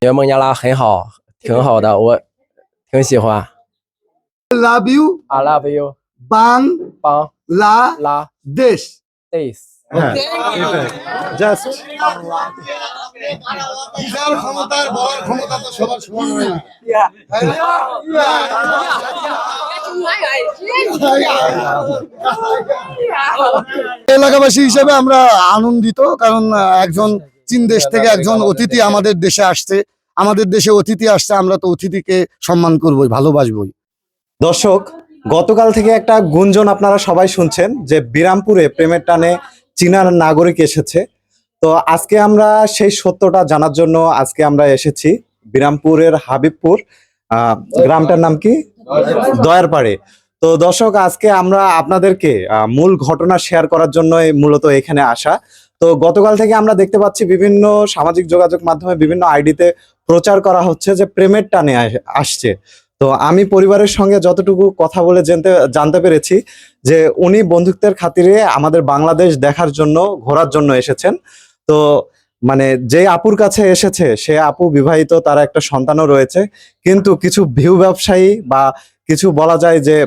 觉得孟加拉很好，挺好的，我挺喜欢。 love you I love you， Bangladesh 邦拉 days。 just বিশাল ক্ষমতার বলার ক্ষমতা তো সবার সমান হয় না এলাকাবাসী হিসেবে আমরা আনন্দিত কারণ আহ, একজন চীন দেশ থেকে একজন অতিথি আমাদের দেশে আসছে। আমাদের দেশে অতিথি আসছে আমরা তো অতিথিকে সম্মান করবই ভালোবাসবই। দর্শক গতকাল থেকে একটা গুঞ্জন আপনারা সবাই শুনছেন যে বিরামপুরে প্রেমের টানে চীনার নাগরিক এসেছে। তো আজকে আমরা সেই সত্যটা জানার জন্য আজকে আমরা এসেছি বিরামপুরের হাবিবপুর আহ, গ্রামটার নাম কি? দয়ারপাড়ে। তো দর্শক আজকে আমরা আপনাদেরকে আহ, মূল ঘটনা শেয়ার করার জন্য মূলত এখানে আসা। তো গতকাল থেকে আমরা দেখতে পাচ্ছি বিভিন্ন সামাজিক যোগাযোগ মাধ্যমে বিভিন্ন আইডিতে প্রচার করা হচ্ছে যে প্রেমের টানে আসছে। তো আমি পরিবারের সঙ্গে যতটুকু কথা বলে জানতে জানতে পেরেছি যে উনি বন্ধুত্বের খাতিরে আমাদের বাংলাদেশ দেখার জন্য, ঘোরার জন্য এসেছেন। তো মানে যে আপুর কাছে এসেছে, সে আপু বিবাহিত, তার একটা সন্তানও রয়েছে। কিন্তু কিছু ভিউ ব্যবসায়ী বা কিছু বলা যায় যে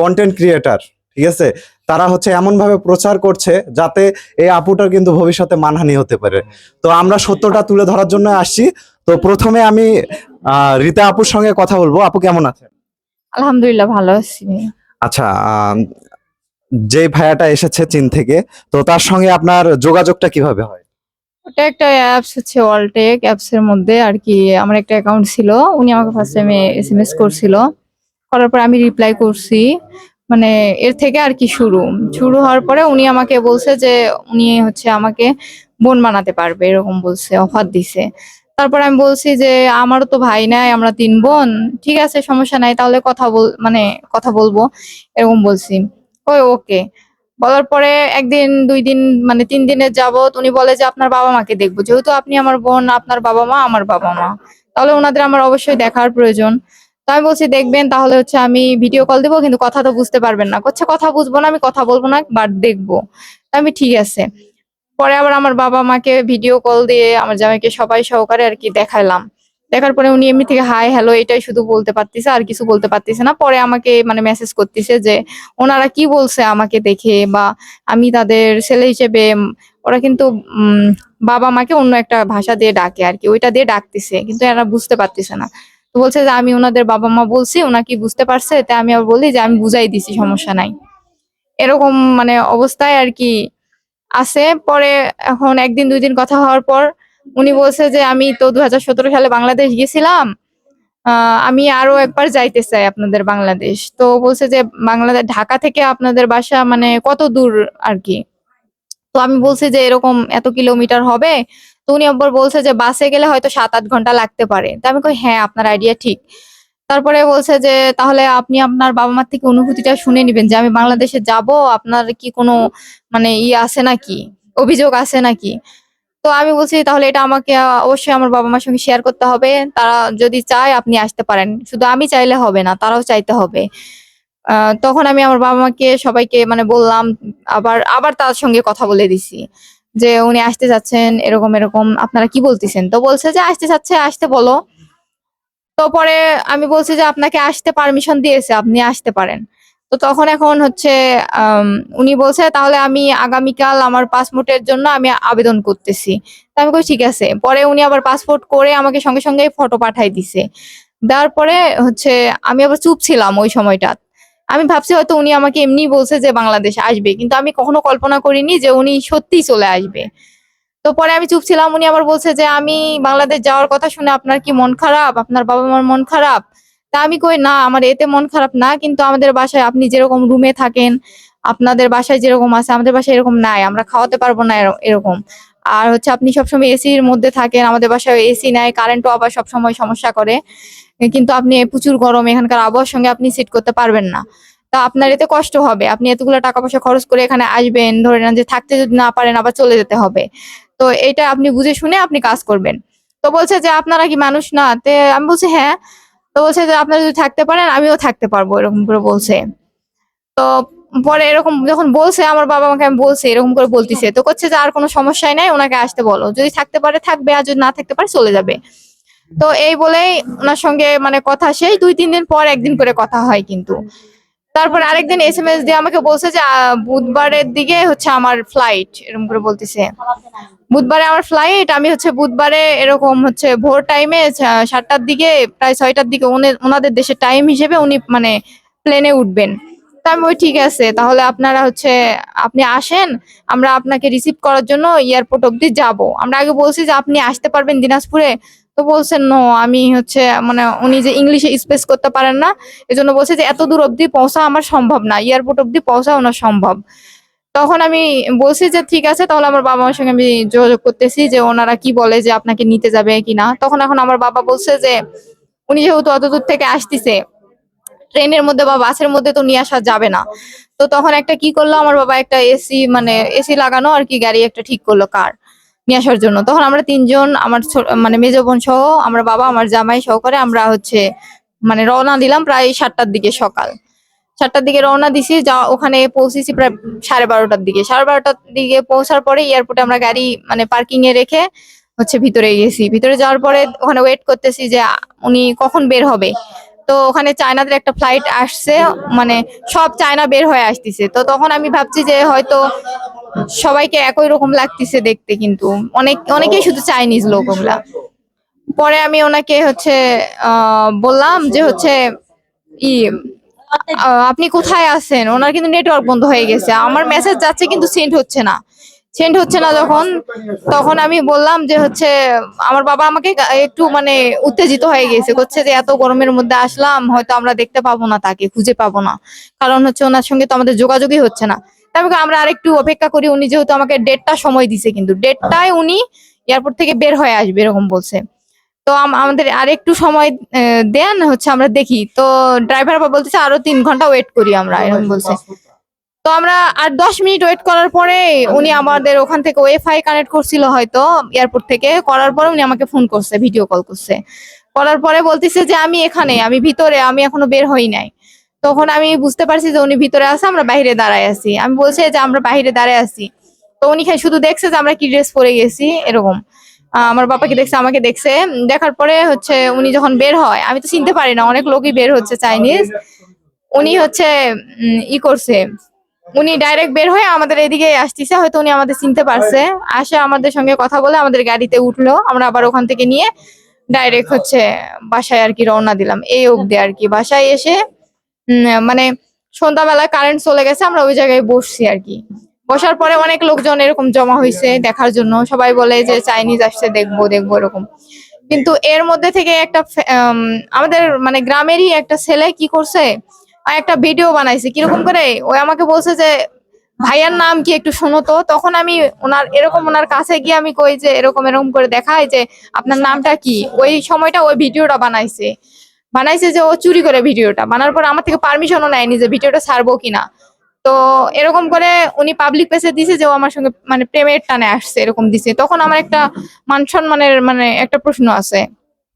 কন্টেন্ট ক্রিয়েটার ঠিক আছে? তারা হচ্ছে এমন ভাবে প্রচার করছে যাতে এই আপুটার কিন্তু ভবিষ্যতে মানহানি হতে পারে। তো আমরা সত্যটা তুলে ধরার জন্য আসছি। তো প্রথমে আমি রীতা আপুর সঙ্গে কথা বলব। আপু কেমন আছেন? আলহামদুলিল্লাহ ভালো আছি। আচ্ছা যে ভাইয়াটা এসেছে চীন থেকে তো তার সঙ্গে আপনার যোগাযোগটা কীভাবে হয়? ওটা একটা অ্যাপস হচ্ছে অলটেক অ্যাপস এর মধ্যে আর কি আমার একটা অ্যাকাউন্ট ছিল। উনি আমাকে ফার্স্ট টাইমে এস এম এস করছিল। করার পর আমি রিপ্লাই করছি। মানে এর থেকে আর কি শুরু। শুরু হওয়ার পরে উনি আমাকে বলছে যে, উনি হচ্ছে আমাকে বোন বানাতে পারবে, এরকম বলছে, অফার দিছে। তারপর আমি বলছি যে, আমারও তো ভাই নাই, আমরা তিন বোন, ঠিক আছে, সমস্যা নাই, তাহলে কথা বল মানে কথা বলব, এরকম বলছি। ওই ওকে। বলার পরে একদিন, দুই দিন মানে তিন দিনের যাবত উনি বলে যে, আপনার বাবা মাকে দেখব, যেহেতু আপনি আমার বোন, আপনার বাবা মা, আমার বাবা মা। তাহলে ওনাদের আমার অবশ্যই দেখার প্রয়োজন। তো আমি বলছি, দেখবেন, তাহলে হচ্ছে আমি ভিডিও কল দেবো, কিন্তু কথা তো বুঝতে পারবেন না। করছে কথা বুঝব না, আমি কথা বলব না বাট দেখব। আমি, ঠিক আছে। পরে আবার আমার বাবা মাকে ভিডিও কল দিয়ে আমার জামাইকে সবাই সহকারে আর কি দেখালাম। দেখার পরে উনি এমনি থেকে, হাই হ্যালো এটাই শুধু বলতে পারতেছে, আর কিছু বলতে পারতেছে না। পরে আমাকে মানে মেসেজ করতেছে যে, ওনারা কি বলছে আমাকে দেখে? বা আমি তাদের ছেলে হিসেবে, ওরা কিন্তু বাবা মাকে অন্য একটা ভাষা দিয়ে ডাকে আর কি, ওইটা দিয়ে ডাকতেছে, কিন্তু এরা বুঝতে পারতেছে না। তো বলছে যে আমি ওনাদের বাবা মা বলছি ওনা কি বুঝতে পারছে। তাই আমি আবার বলি যে আমি বুঝাই দিছি সমস্যা নাই। এরকম মানে অবস্থায় আর কি আছে। পরে এখন একদিন দুই দিন কথা হওয়ার পর উনি বলছে যে আমি তো দু হাজার সতেরো সালে বাংলাদেশ গেছিলাম। আহ, আমি আরও একবার যাইতে চাই আপনাদের বাংলাদেশ। তো বলছে যে বাংলাদেশ ঢাকা থেকে আপনাদের বাসা মানে কত দূর আর কি? তো আমি বলছি যে এরকম এত কিলোমিটার হবে তো উনি আবার বলছে যে, বাসে গেলে হয়তো সাত আট ঘণ্টা লাগতে পারে। তা আমি কই হ্যাঁ আপনার আইডিয়া ঠিক। তারপরে বলছে যে, তাহলে আপনি আপনার বাবা মার থেকে অনুভূতিটা শুনে নিবেন যে, আমি বাংলাদেশে যাব, আপনার কি কোনো মানে ই আছে নাকি? অভিযোগ আছে নাকি? তো আমি বলছি, তাহলে এটা আমাকে, অবশ্যই আমার বাবা মার সঙ্গে শেয়ার করতে হবে। তারা যদি চায়, আপনি আসতে পারেন। শুধু আমি চাইলে হবে না, তারাও চাইতে হবে। তখন আমি আমার বাবা মাকে সবাইকে মানে বললাম, আবার আবার তার সঙ্গে কথা বলে দিছি। যে উনি আসতে যাচ্ছেন, এরকম এরকম, আপনারা কি বলতেছেন? তো বলছে যে, আসতে যাচ্ছে, আসতে বলো। তো পরে আমি বলছি যে, আপনাকে আসতে পারমিশন দিয়েছে, আপনি আসতে পারেন। তো তখন এখন হচ্ছে উনি বলছে, তাহলে আমি আগামীকাল আমার পাসপোর্টের জন্য আমি আবেদন করতেছি। তো আমি কই, ঠিক আছে। পরে উনি আবার পাসপোর্ট করে আমাকে সঙ্গে সঙ্গে ফটো পাঠাই দিছে। দেওয়ার পরে হচ্ছে, আমি আবার চুপ ছিলাম ওই সময়টা। আমি ভাবছি হয়তো উনি আমাকে এমনি বলছে যে বাংলাদেশ আসবে, কিন্তু আমি কখনো কল্পনা করিনি যে উনি সত্যিই চলে আসবে। তো পরে আমি চুপ ছিলাম, উনি আবার বলছে যে আমি বাংলাদেশ যাওয়ার কথা শুনে আপনার কি মন খারাপ? আপনার বাবা মার মন খারাপ? তা আমি কই, না, আমার এতে মন খারাপ না, কিন্তু আমাদের বাসায় আপনি যেরকম রুমে থাকেন, আপনাদের বাসায় যেরকম আছে, আমাদের বাসায় এরকম নাই, আমরা খাওয়াতে পারব না এর- এরকম। আর হচ্ছে আপনি সবসময় এসির মধ্যে থাকেন, আমাদের বাসায় এসি নাই কারেন্টও আবার সবসময় সমস্যা করে। কিন্তু আপনি প্রচুর গরম এখানকার আবহাওয়ার সঙ্গে আপনি সিট করতে পারবেন না। তা আপনার এতে কষ্ট হবে। আপনি এতগুলো টাকা পয়সা খরচ করে এখানে আসবেন, ধরে নেন যে থাকতে যদি না পারেন আবার চলে যেতে হবে। তো এটা আপনি বুঝে শুনে আপনি কাজ করবেন। তো বলছে যে আপনারা কি মানুষ না? তে আমি বলছি হ্যাঁ। তো বলছে যে, আপনারা যদি থাকতে পারেন, আমিও থাকতে পারব, এরকম করে বলছে। তো পরে এরকম যখন বলছে, আমার বাবা আমাকে আমি বলছি, এরকম করে বলতেছে। তো করছে যে আর কোনো সমস্যাই নাই, ওনাকে আসতে বলো। যদি থাকতে পারে, থাকবে, আর যদি না থাকতে পারে, চলে যাবে। তো এই বলেই ওনার সঙ্গে মানে কথা সেই দুই, তিন দিন পর একদিন করে কথা হয় কিন্তু। তারপর আরেকদিন এস এম এস দিয়ে আমাকে বলছে যে বুধবারের দিকে হচ্ছে আমার ফ্লাইট এরকম করে বলতেছে। বুধবারে আমার ফ্লাইট আমি হচ্ছে বুধবারে এরকম হচ্ছে ভোর টাইমে সাতটার দিকে, প্রায় ছয়টার দিকে ওনাদের দেশের টাইম হিসেবে উনি মানে প্লেনে উঠবেন। তা আমি ঠিক আছে। তাহলে আপনারা হচ্ছে, আপনি আসেন, আমরা আপনাকে রিসিভ করার জন্য এয়ারপোর্ট অব্দি যাব। আমরা আগে বলছি যে আপনি আসতে পারবেন দিনাজপুরে। তো বলছেন নো আমি হচ্ছে মানে উনি যে ইংলিশে স্পেস করতে পারেন না, এজন্য বলছে যে এত দূর অব্দি পৌঁছা আমার সম্ভব না এয়ারপোর্ট অব্দি পৌঁছা ওনার সম্ভব। তখন আমি বলছি যে, ঠিক আছে, তাহলে আমার বাবা মার সঙ্গে আমি যোগাযোগ করতেছি যে ওনারা কি বলে যে আপনাকে নিতে যাবে কিনা তখন এখন আমার বাবা বলছে যে, উনি যেহেতু অত দূর থেকে আসতেছে ট্রেনের মধ্যে বা বাসের মধ্যে তো নিয়ে আসা যাবে না। তো তখন একটা কি করল? আমার বাবা একটা এসি মানে এসি লাগানো আর কি গাড়ি একটা ঠিক করল কার নিয়ে আসার জন্য। তখন আমরা তিনজন, আমার মানে মেজ বোন সহ, আমরা বাবা, আমার জামাই সহকারে আমরা হচ্ছে মানে রওনা দিলাম প্রায় সাতটার দিকে সকাল। সাতটার দিকে রওনা দিছি, যা ওখানে পৌঁছেছি প্রায় সাড়ে বারোটার দিকে। সাড়ে বারোটার দিকে পৌঁছার পরে এয়ারপোর্টে আমরা গাড়ি মানে পার্কিং এ রেখে হচ্ছে ভিতরে গেছি। ভিতরে যাওয়ার পরে ওখানে ওয়েট করতেছি যে উনি কখন বের হবে। তো ওখানে চায়নাদের একটা ফ্লাইট আসছে মানে সব চায়না বের হয়ে আসতেছে। তো তখন আমি ভাবছি যে হয়তো সবাইকে একই রকম লাগতেছে দেখতে কিন্তু। অনেক, অনেকেই শুধু চাইনিজ লোক ওগুলা। পরে আমি ওনাকে হচ্ছে বললাম যে হচ্ছে, ই আপনি কোথায় আছেন? ওনার কিন্তু নেটওয়ার্ক বন্ধ হয়ে গেছে। আমার মেসেজ যাচ্ছে কিন্তু সেন্ড হচ্ছে না। সেন্ড হচ্ছে না যখন, তখন আমি বললাম যে হচ্ছে, আমার বাবা আমাকে একটু মানে উত্তেজিত হয়ে গেছে করছে যে এত গরমের মধ্যে আসলাম, হয়তো আমরা দেখতে পাবো না তাকে, খুঁজে পাবো না। কারণ হচ্ছে ওনার সঙ্গে তো আমাদের যোগাযোগই হচ্ছে না। তারপর আমরা আরেকটু অপেক্ষা করি, উনি যেহেতু আমাকে ডেটটা সময় দিছে কিন্তু। ডেটটায় উনি এয়ারপোর্ট থেকে বের হয়ে আসবে, এরকম বলছে। তো আম- আমাদের আর একটু সময় দেন, হচ্ছে আমরা দেখি। তো ড্রাইভার বলতেছে, আরও তিন ঘণ্টা ওয়েট করি আমরা, এরকম বলছে। তো আমরা আর দশ মিনিট ওয়েট করার পরে উনি আমাদের ওখান থেকে ওয়াইফাই কানেক্ট করছিল হয়তো এয়ারপোর্ট থেকে। করার পরে উনি আমাকে ফোন করছে ভিডিও কল করছে। করার পরে বলতেছে যে, আমি এখানে, আমি ভিতরে, আমি এখনও বের হই নাই। তখন আমি বুঝতে পারছি যে উনি ভিতরে আছে, আমরা বাইরে দাঁড়ায় আছি। আমি বলছি যে, আমরা বাইরে দাঁড়ায় আছি। তো উনি খালি শুধু দেখছে যে, আমরা কি ড্রেস পরে গেছি, এরকম। আমার বাবাকে দেখছে, আমাকে দেখছে। দেখার পরে হচ্ছে উনি যখন বের হয়, আমি তো চিনতে পারি না, অনেক লোকই বের হচ্ছে চাইনিজ। উনি হচ্ছে ই করছে। উনি ডাইরেক্ট বের হয়ে আমাদের এদিকে আসতেছে, হয়তো উনি আমাদের চিনতে পারছে। আসে আমাদের সঙ্গে কথা বলে আমাদের গাড়িতে উঠল। আমরা আবার ওখান থেকে নিয়ে ডাইরেক্ট হচ্ছে বাসায় আর কি রওনা দিলাম। এই অবধি আর কি। বাসায় এসে মানে সন্ধ্যাবেলা কারেন্ট চলে গেছে, আমরা ওই জায়গায় বসছি আর কি। বসার পরে অনেক লোকজন এরকম জমা হয়েছে দেখার জন্য। সবাই বলে যে চাইনিজ আসছে, দেখব দেখব এরকম। কিন্তু এর মধ্যে থেকে একটা আমাদের মানে গ্রামেরই একটা ছেলে কি করছে একটা ভিডিও বানাইছে, কীরকম করে? ওই আমাকে বলছে যে, ভাইয়ার নাম কি একটু শোনো তো। তখন আমি ওনার, এরকম ওনার কাছে গিয়ে আমি কই যে, এরকম এরকম করে দেখাই যে, আপনার নামটা কি? ওই সময়টা ওই ভিডিওটা বানাইছে। বানাইছে যে, ও চুরি করে ভিডিওটা বানার পর আমার থেকে পারমিশনও নেয়নি যে ভিডিওটা ছাড়বো কিনা। তো এরকম করে উনি পাবলিক প্লেসে দিছে যে, ও আমার সঙ্গে মানে প্রেমের টানে আসছে, এরকম দিছে। তখন আমার একটা মান সম্মানের মানে একটা প্রশ্ন আছে।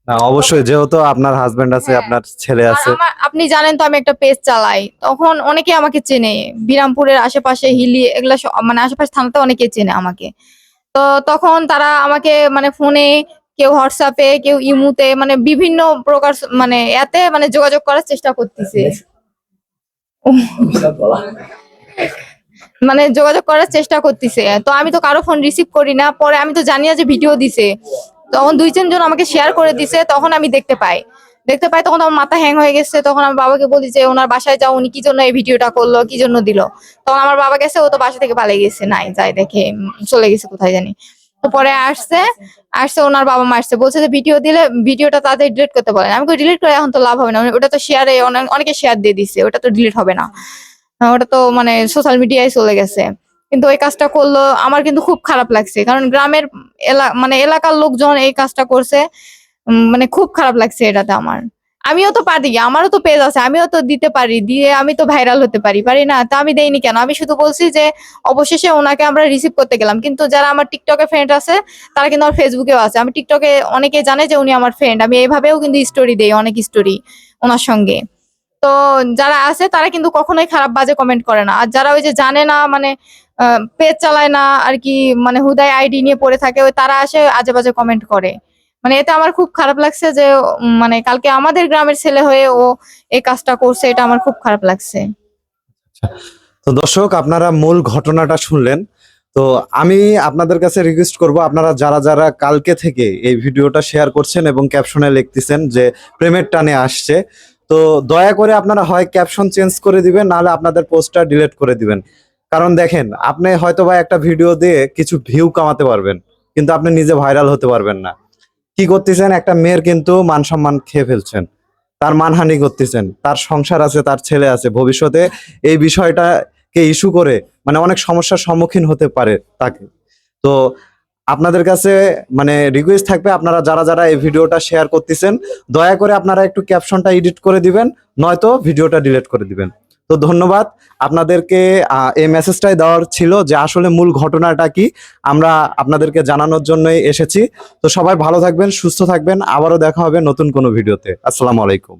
না অবশ্যই যেহেতু আপনার হাজবেন্ড আছে হ্যাঁ। আপনার ছেলে আর আছে। আমার- আপনি জানেন তো আমি একটা পেজ চালাই। তখন অনেকে আমাকে চেনে। বিরামপুরের আশেপাশে হিলি এগুলা সব- মানে আশেপাশে থানাতে অনেকে চেনে আমাকে। তো তখন তারা আমাকে মানে ফোনে কেউ হোয়াটসঅ্যাপে কেউ ইমুতে মানে বিভিন্ন প্রকার স- মানে এতে মানে যোগাযোগ করার চেষ্টা করতেছে। মানে যোগাযোগ করার চেষ্টা করতেছে। তো আমি তো কারও ফোন রিসিভ করি না। পরে আমি তো জানি না যে ভিডিও দিছে। তখন দুই তিনজন আমাকে শেয়ার করে দিছে, তখন আমি দেখতে পাই। দেখতে পাই তখন আমার মাথা হ্যাং হয়ে গেছে, তখন আমার বাবাকে বলি যে, ওনার বাসায় যাও, উনি কি জন্য এই ভিডিওটা করল, কি জন্য দিল? তখন আমার বাবা গেছে, ও তো বাসা থেকে পালিয়ে গেছে, নাই যাই দেখে চলে গেছে, কোথায় জানি। তো পরে আসছে আসছে, ওনার বাবা মা আসছে, বলছে যে, ভিডিও দিলে, ভিডিওটা তাদের ডিলিট করতে বলেন আমি ডিলিট করে এখন তো লাভ হবে না। ওটা তো শেয়ারে অনেকে শেয়ার দিয়ে দিচ্ছে ওটা তো ডিলিট হবে না। ওটা তো মানে সোশ্যাল মিডিয়ায় চলে গেছে। কিন্তু ওই কাজটা করল, আমার কিন্তু খুব খারাপ লাগছে। কারণ গ্রামের এলা- মানে এলাকার লোকজন এই কাজটা করছে মানে খুব খারাপ লাগছে এটাতে আমার। আমিও তো পারি, আমারও তো পেজ আছে, আমিও তো দিতে পারি, দিয়ে আমি তো ভাইরাল হতে পারি পারি না, তা আমি দেইনি কেন? আমি শুধু বলছি যে, অবশেষে ওনাকে আমরা রিসিভ করতে গেলাম। কিন্তু যারা আমার টিকটকে ফ্রেন্ড আছে, তারা কিন্তু আমার ফেসবুকেও আছে। আমি টিকটকে অনেকে জানে যে উনি আমার ফ্রেন্ড আমি এইভাবেও কিন্তু স্টোরি দেই, অনেক স্টোরি ওনার সঙ্গে। তো যারা আছে, তারা কিন্তু কখনোই খারাপ বাজে কমেন্ট করে না। আর যারা ওই যে জানে না মানে পেজ চালায় না, আর কি মানে হুদায় আইডি নিয়ে পড়ে থাকে, ওই তারা আসে আজে বাজে কমেন্ট করে। মানে এতে আমার খুব খারাপ লাগছে যে মানে কালকে আমাদের গ্রামের ছেলে হয়ে ও এই কাজটা করছে, এটা আমার খুব খারাপ লাগছে। তো দর্শক, আপনারা মূল ঘটনাটা শুনলেন। তো আমি আপনাদের কাছে রিকোয়েস্ট করব, আপনারা যারা যারা কালকে থেকে এই ভিডিওটা শেয়ার করছেন এবং ক্যাপশনে লিখতেছেন যে, প্রেমের টানে আসছে তো দয়া করে আপনারা হয় ক্যাপশন চেঞ্জ করে দিবেন, নাহলে আপনাদের পোস্টটা ডিলিট করে দিবেন। কারণ দেখেন, আপনি হয়তো বা একটা ভিডিও দিয়ে কিছু ভিউ কামাতে পারবেন, কিন্তু আপনি নিজে ভাইরাল হতে পারবেন না। কি করতেছেন? একটা মেয়ের কিন্তু মান সম্মান খেয়ে ফেলছেন। তার মানহানি করতেছেন, তার সংসার আছে, তার ছেলে আছে। ভবিষ্যতে এই বিষয়টাকে ইস্যু করে মানে অনেক সমস্যার সম্মুখীন হতে পারে তাকে। তো আপনাদের কাছে মানে রিকোয়েস্ট থাকবে, আপনারা যারা যারা এই ভিডিওটা শেয়ার করতেছেন, দয়া করে আপনারা একটু ক্যাপশনটা এডিট করে দিবেন, নয়তো ভিডিওটা ডিলিট করে দিবেন। তো ধন্যবাদ। আপনাদেরকে এই মেসেজটাই দেওয়ার ছিল যে আসলে মূল ঘটনাটা কি। আমরা আপনাদেরকে জানানোর জন্যই এসেছি। তো সবাই ভালো থাকবেন, সুস্থ থাকবেন। আবারও দেখা হবে নতুন কোনো ভিডিওতে। আসসালামু আলাইকুম।